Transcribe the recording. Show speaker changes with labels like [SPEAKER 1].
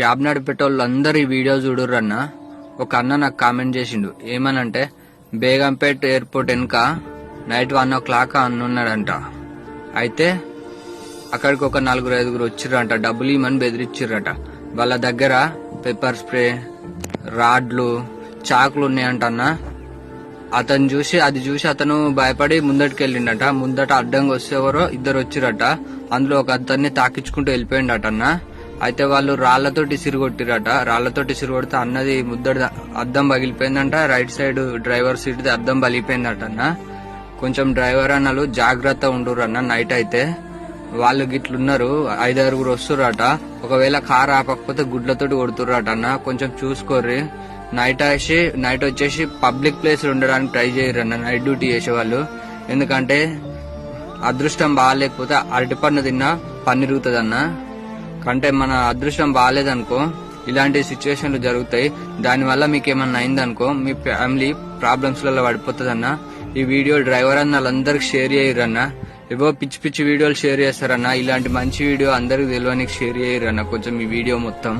[SPEAKER 1] Cab నడిపేటోళ్ళు అందరు ఈ video చూడుర్రన్న. ఒక అన్న నాకు కామెంట్ చేసిండు. ఏమనంటే బేగంపేట్ ఎయిర్పోర్ట్ వెనుక నైట్ వన్ ఓ క్లాక్ అన్న ఉన్నాడంట. అయితే అక్కడికి ఒక నలుగురు ఐదుగురు వచ్చిర్రంట. డబ్బులు ఇమ్మని బెదిరిచ్చిర్రట. వాళ్ళ దగ్గర పెప్పర్ స్ప్రే రాడ్లు చాకులు ఉన్నాయంట అన్న. అతను చూసి అది చూసి అతను భయపడి ముందటికి వెళ్ళిండట ముందట అడ్డంగా వస్తే ఎవరో ఇద్దరు వచ్చిరట అందులో ఒక అతన్ని తాకించుకుంటూ వెళ్ళిపోయిండట అన్న. అయితే వాళ్ళు రాళ్ళతోటి సిరుగొట్టిరట. రాళ్ళతోటి సిరుగొడితే అన్నది ముద్దడి అద్దం పగిలిపోయిందంట. రైట్ సైడ్ డ్రైవర్ సీట్ అద్దం పగిలిపోయిందట అన్న కొంచెం డ్రైవర్ అన్నలు జాగ్రత్త ఉండురు అన్న నైట్ అయితే. వాళ్ళు గిట్లున్నారు. ఐదారుగురు వస్తుర్రట ఒకవేళ కార్ ఆపకపోతే గుడ్లతోటి కొడుతుర్రట అన్న కొంచెం చూసుకోర్రి. నైట్ వేసి నైట్ వచ్చేసి పబ్లిక్ ప్లేస్ ఉండడానికి ట్రై చేయరు అన్న నైట్ డ్యూటీ చేసేవాళ్ళు. ఎందుకంటే అదృష్టం బాగాలేకపోతే అరటిపన్ను తిన్నా పన్నిరుగుతుంది అన్న కంటే మన అదృష్టం బాగాలేదనుకో ఇలాంటి సిచ్యువేషన్లు జరుగుతాయి. దానివల్ల మీకు ఏమన్నా అయిందనుకో మీ ఫ్యామిలీ ప్రాబ్లమ్స్లలో పడిపోతుంది అన్న ఈ వీడియో డ్రైవర్ అన్న వాళ్ళందరికి షేర్ చేయరన్న ఏవో పిచ్చి పిచ్చి వీడియోలు షేర్ చేస్తారన్న ఇలాంటి మంచి వీడియో అందరికి తెలియనికి షేర్ చేయరన్న కొంచెం ఈ వీడియో మొత్తం.